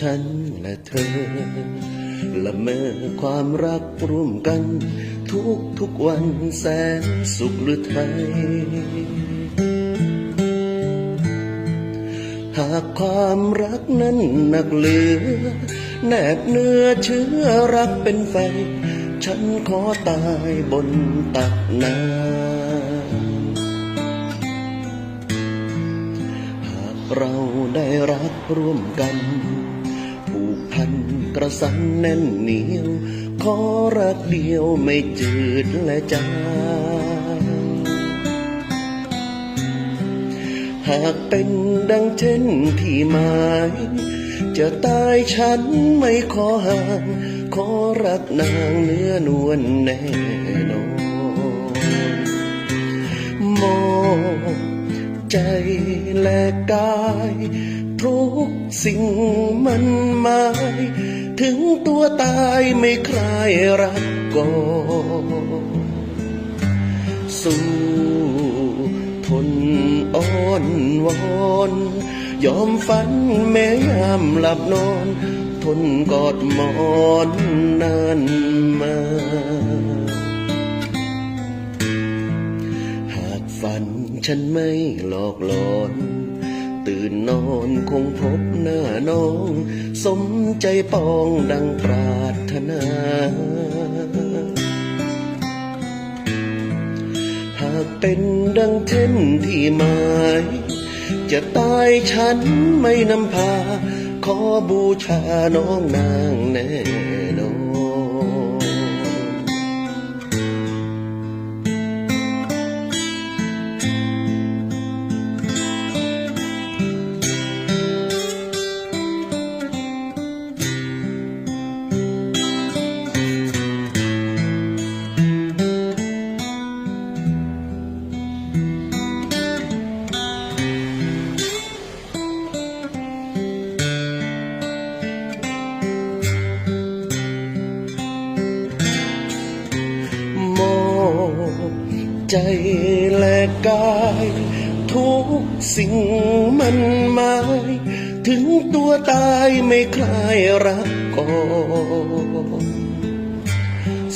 ฉันและเธอ ละเมอความรักร่วมกัน ทุกทุกวันแสนสุขหรือไทย หากความรักนั้นหนักเหลือ แนบเนื้อเชื้อรักเป็นไฟ ฉันขอตายบนตักน้ำหากเราได้รักร่วมกัน กระสันแน่นเหนียว ขอรักเดียวไม่จืดและจางหากเป็นดังเช่นที่หมายจะตายฉันไม่ขอห่าง ขอรักนางเนื้อนวลแน่นอนมองใจและกาย ทุกสิ่งมันหมาย ถึงตัวตายไม่คลายรักก่อนสู้ทนอ้อนวอนยอมฝันแม้ยามหลับนอน ทนกอดหมอนนานมา หากฝันฉันไม่หลอกหลอน ตื่นนอนคงพบหน้าน้อง สมใจปองดังปรารถนา หากเป็นดังเช่นที่หมาย จะตายฉันไม่นำพา ขอบูชาน้องนางแน่ ใจและกาย ทุกสิ่งมันหมายถึงตัวตายไม่คลายรักก่อน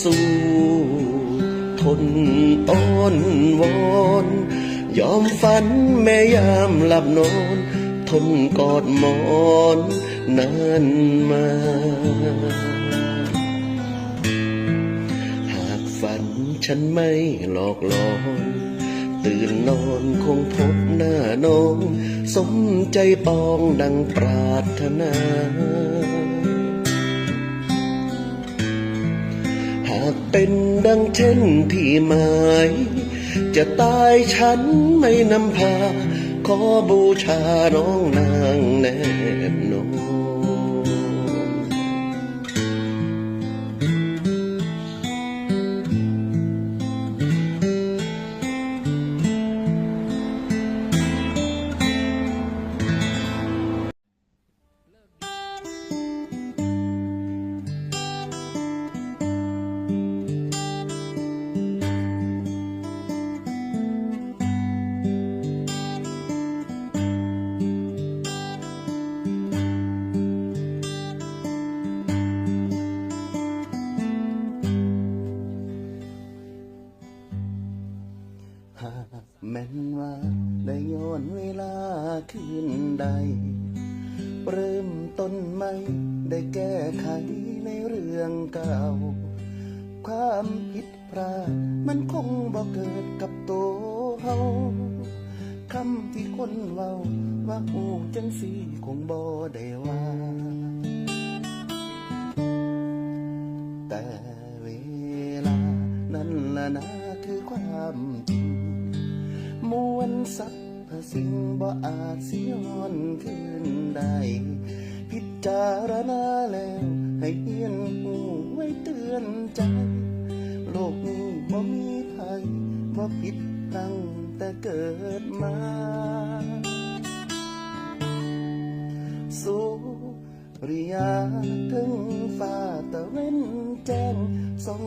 สู้ทนอ้อนวอนยอมฝันแม้ยามหลับนอน ทนกอดหมอนนานมา ฉันไม่หลอกหลอน ตื่นนอนคงพบหน้าน้อง สมใจปองดังปรารถนา หากเป็นดังเช่นที่หมาย จะตายฉันไม่นำพา ขอบูชาน้องนางแนบน บ่อาจสิย้อนคืนได้พิจารณาแล้ว ให้เอียนหูไว้เตือนใจ โลกนี้บ่มีภัยบ่ผิดตั้งแต่เกิดมา สุริยาถึงฟ้าตะเว้นแจ้งส่อง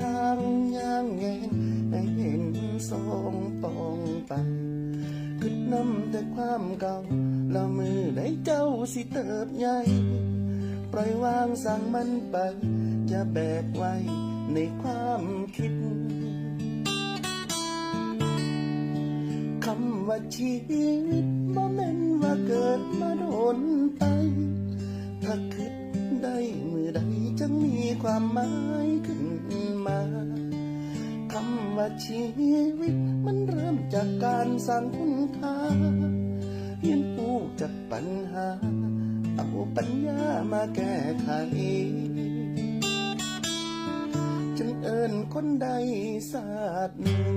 ทางย่างแงนให้เห็นสองปองไป นำแต่ความเก่าแล้วมือได้เจ้าสิเติบใหญ่ ปล่อยวางสั่งมันไป อย่าแบกไว้ในความคิด คำว่าชีวิตบ่แม่นว่าเกิดมาโดนไป ถ้าคิดได้มือใดจะมีความหมายขึ้นมา คำว่าชีวิต มันเริ่มจากการสร้างคุณค่าเรียนรู้จากปัญหา เอาปัญญามาแก้ไขจึงเอิญคนใดศาสตร์หนึ่ง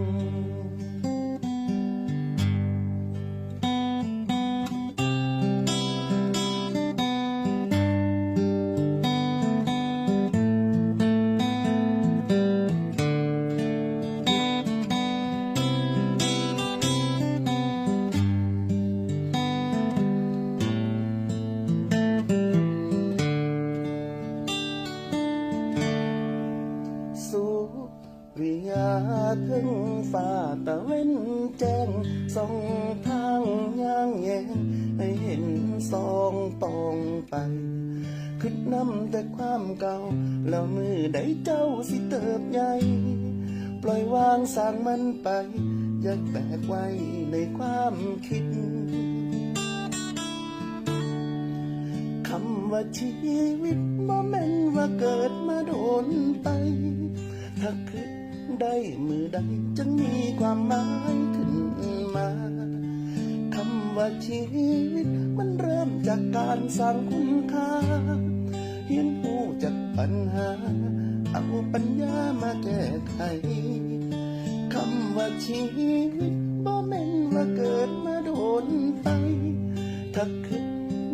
อย่าแบกไว้ในความคิด คำว่าชีวิตบ่แม่นว่าเกิดมาโดนไป ถ้าคิดได้มือใดจะมีความหมายขึ้นมา คำว่าชีวิตมันเริ่มจากการสร้างคุณค่าเรียนรู้จากปัญหา เอาปัญญามาแก้ไข คำว่าชีวิตบ่แม่นว่าเกิดมาโดนไป ถ้าคิด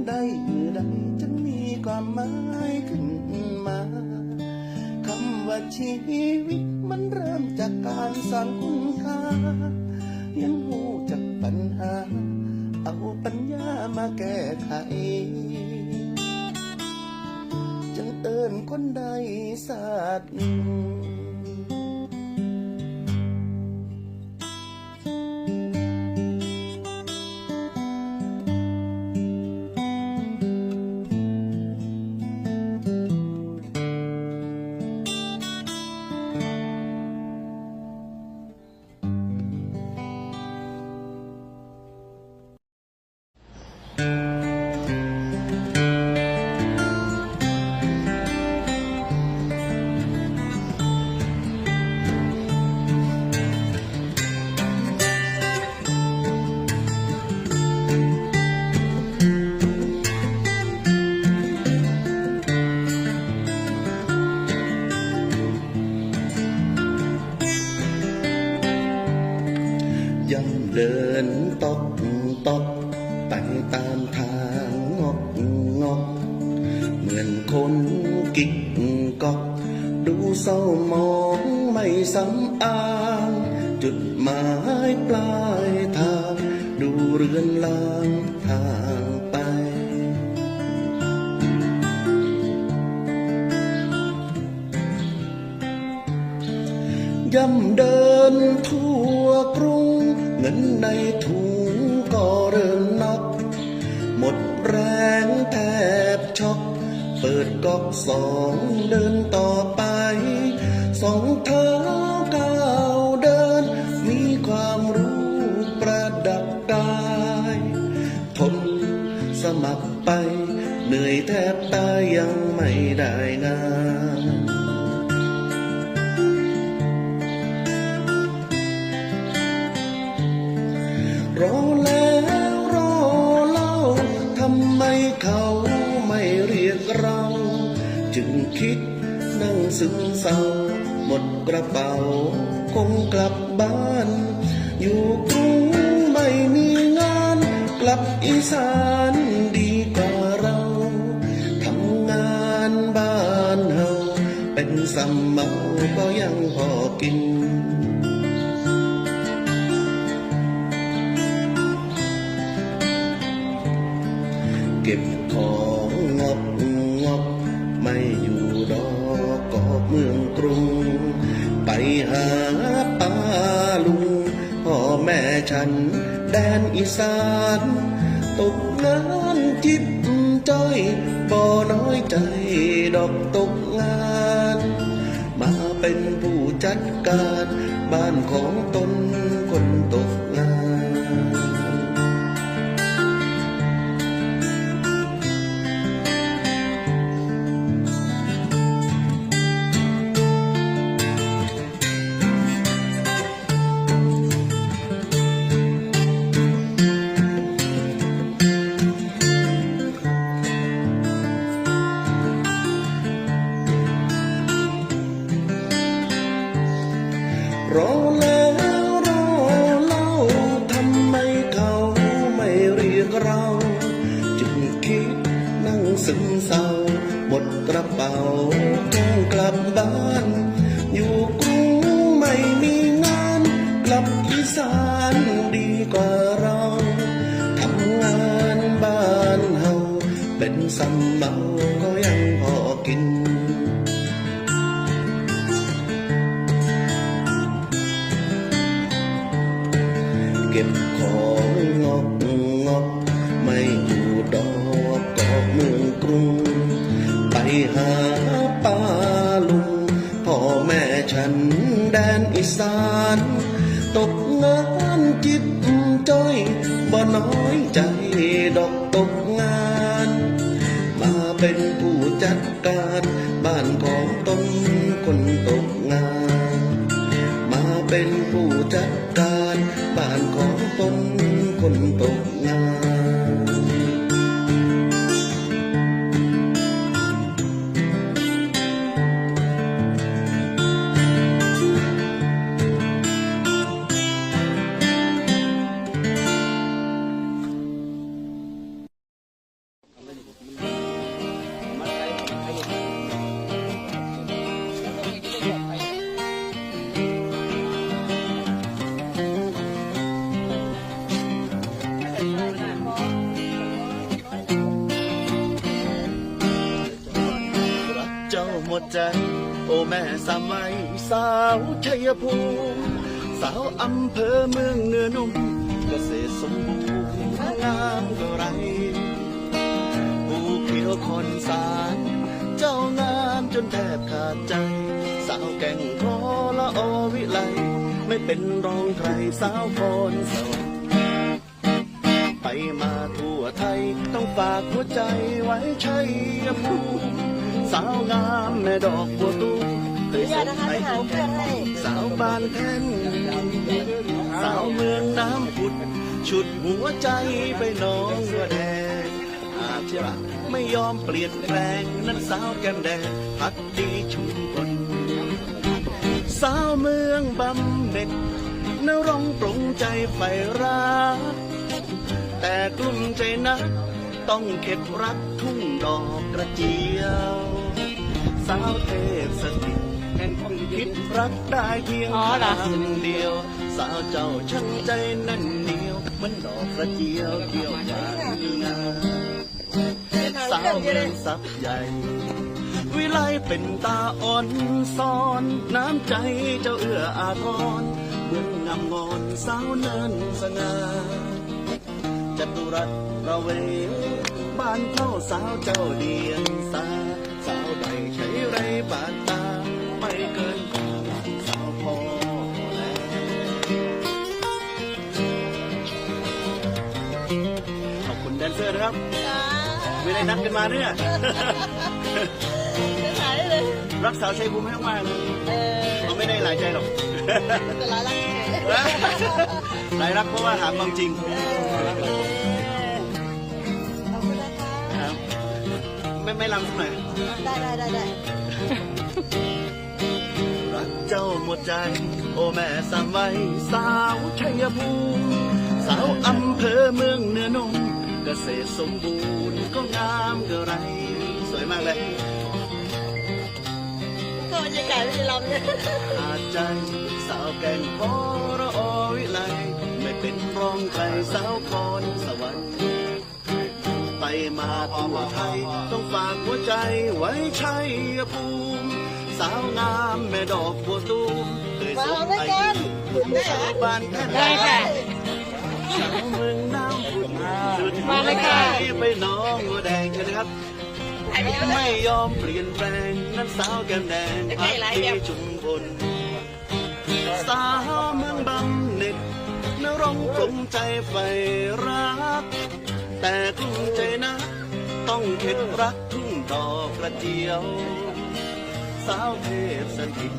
ได้มือใดจะมีความหมายขึ้นมาคำว่าชีวิตมันเริ่มจากการสร้างคุณค่าเรียนรู้จากปัญหา เอาปัญญามาแก้ไขจังเอิญคนใดศาสตร์ เปิดก๊อกสองเดินต่อไป สองเท้าก้าวเดิน มีความรู้ประดับกายทนสมัครไป เหนื่อยแทบตายยังไม่ได้งาน คิด นั่งซึมเศร้า หมดกระเป๋า คงกลับบ้าน อยู่กรุงไม่มีงาน กลับอีสานดีกว่าเราทำงานบ้านเฮาเป็นสำเมาก็ยังพอกิน นแดนอีสาน ตกงานจิบจ้อยบ่น้อยใจดอกตกงาน จัดการบ้านของตนคนตกงาน มาเป็นผู้จัดการ หมดใจ โอแม่สามัยสาวชัยภูมิสาวอำเภอเมืองเนื้อนุ่มเกษตรสมบูรณ์งามก็ไรผู้เขียวคนสารเจ้างามจนแทบขาดใจ สาวแก่งคอละอวิไลไม่เป็นรองใครสาวพรสวรรไปมาทั่วไทย ต้องฝากหัวใจไว้ชัยภูมิ สาวงามแม่ดอกบัวตูมเคยส่งให้เขาแค่สาวบานแท่นสาวเมืองน้ำผุดฉุดหัวใจไปน้องวัวแดงอาจจะไม่ยอมเปลี่ยนแปลงนั้นสาวแก้มแดงพักดีชุมพลสาวเมืองบำเหน็จนร้องปรุงใจใฝ่รักแต่กลุ้มใจนักต้องเข็ดรักทุ่งดอกกระเจียว สาวเทพสถิตแห่งคิดรักได้เพียงอ๋อเหรอครั้งเดียว สาวเจ้าช่างใจนั่นเหนียวเหมันดอกกระเจียวเกี่ยวกางงามสาวเมืองสับใหญ่ วิไลเป็นตาอ่อนซ้อนน้ำใจเจ้าเอื้ออาทรเหมือนงามงอนสาวเนินสง่าจตุรัสระเวบ้านเข้าสาวเจ้าเดียงสา บาดตาไม่เกินกว่าสาวพอแล้วขอบคุณแดนเซอร์นะครับ ไม่ได้นัดกันมาเนี่ยหายเลย รักสาวชัยภูมิให้มากๆเลยเออเราไม่ได้หลายใจหรอกแต่ละละหลายรักเพราะว่าหาความจริงขอบคุณนะคะครับไม่ไม่ลำสักหน่อยได้ได้ได้ได้ รักเจ้าหมดใจ โอแม่สามไว้สาวชัยภูมิสาวอำเภอเมืองเนื้อนมเกษตรสมบูรณ์ก็งามเกระไร สวยมากเลยก็บรรยากาศที่ลำเนี่ยอาจใจสาวแก่งพอระอวิไลไม่เป็นรองใครสาวคอนสวรรค์ไปมาทั่วไทย ต้องฝากหัวใจไว้ชัยภูมิ สาวงามแม่ดอกบัวตูมเคยส่งด้วยไอ้กันได้เหรอสาวบ้านแท่ได้ค่ะสาวเมืองน้ำผุดหมาเลยค่ะไปน้องหัวแดงใช่ไหมครับ ไม่ยอมเปลี่ยนแปลงนั่นสาวแก้มแดงพักที่ชุมพลสาวเมืองบำเหน็จนรงกลมใจไฟรัก แต่กลุ้มใจนะ ต้องเข็ดรักทุ่งดอกกระเจียว สาวเทพสถิต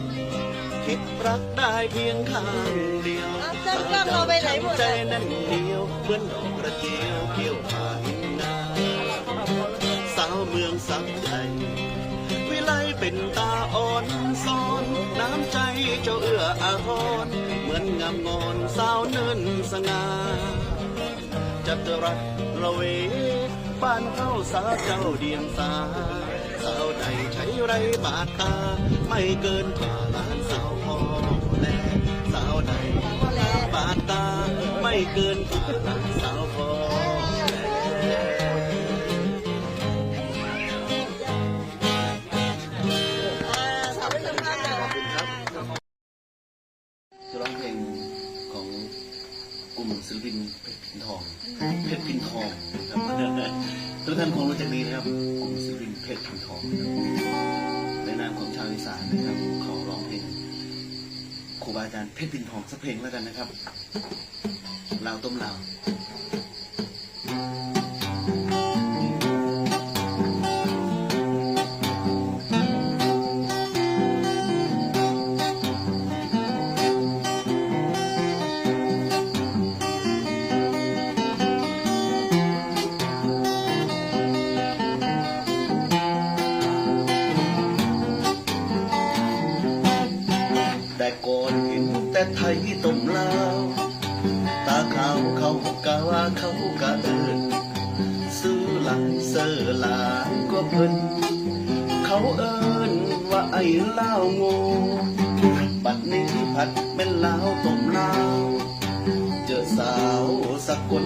เข็ดรักได้เพียงข้างเดียวเอาจ้างกล้องเราไปไหนหมดอะ ใจนั่นเดียวเหมือนดอกกระเจียวเกี่ยวผ่านนาสาวเมืองสักใจ วิไลเป็นตาอ่อนซ้อนน้ำใจเจ้าเอื้ออาทรเหมือนงามงอนสาวเนินสง่าจัตรัสระเว บ้านเข้าสาวเจ้าเดียงสา สาวใช้ไรบาดตาไม่เกินกว่าล้านสาวพอแลสาวใดบาดตาไม่เกินกว่าล้านสาวพอแลอ่าสาวไปสัมภาษณ์หน่อยจะร้องเพลงของกลุ่มศิลปินเพชรพินทองเพชรพินทองนะครับทุกท่านคงรู้จักดีนะครับกลุ่มศิลปิน เพชรพินทองนะครับในนามของชาวอีสานนะครับขอร้องเพลงครูบาอาจารย์เพชรพินทองสักเพลงแล้วกันนะครับลาวต้มลาว เพิ่นเขาเอินว่าไอ้ลาวโง่บัดนี้ผัดเป็นลาวต้มลาว เจอสาวสักคน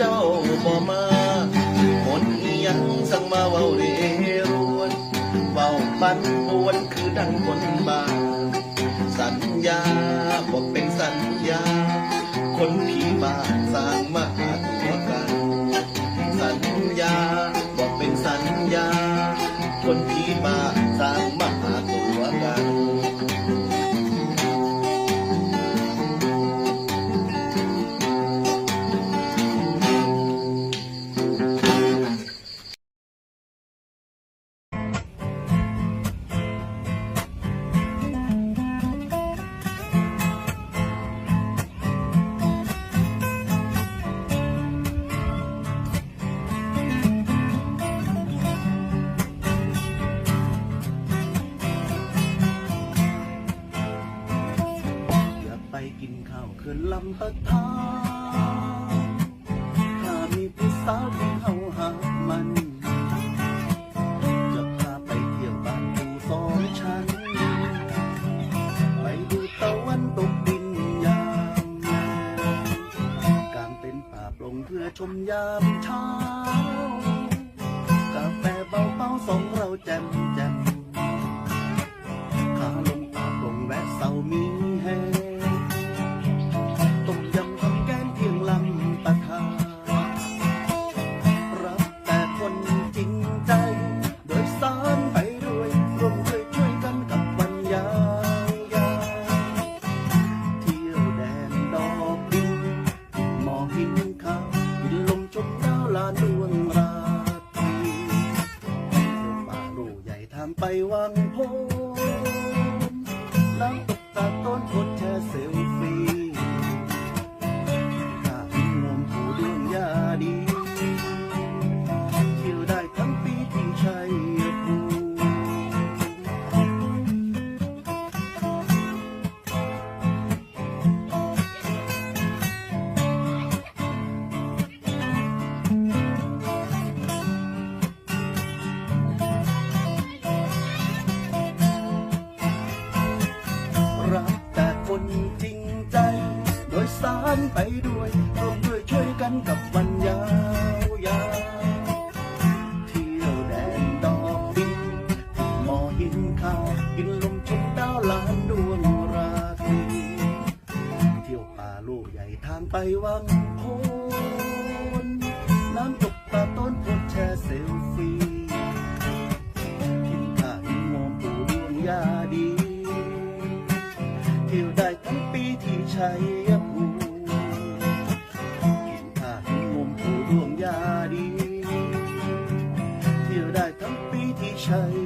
ห็ามเช้ากาแฟเบาๆส่งเราแจมแจมขาลงตาลงแวะสามี ลูกใหญ่ทางไปวังโพนน้ำตกตาต้นพดแช่เซลฟี่กินข้าทิ้งอมปูดวงยาดี เที่ยวได้ทั้งปีที่ชัยภูมิกินข้าวที่งอมปูดวงยาดี เที่ยวได้ทั้งปีที่ชัย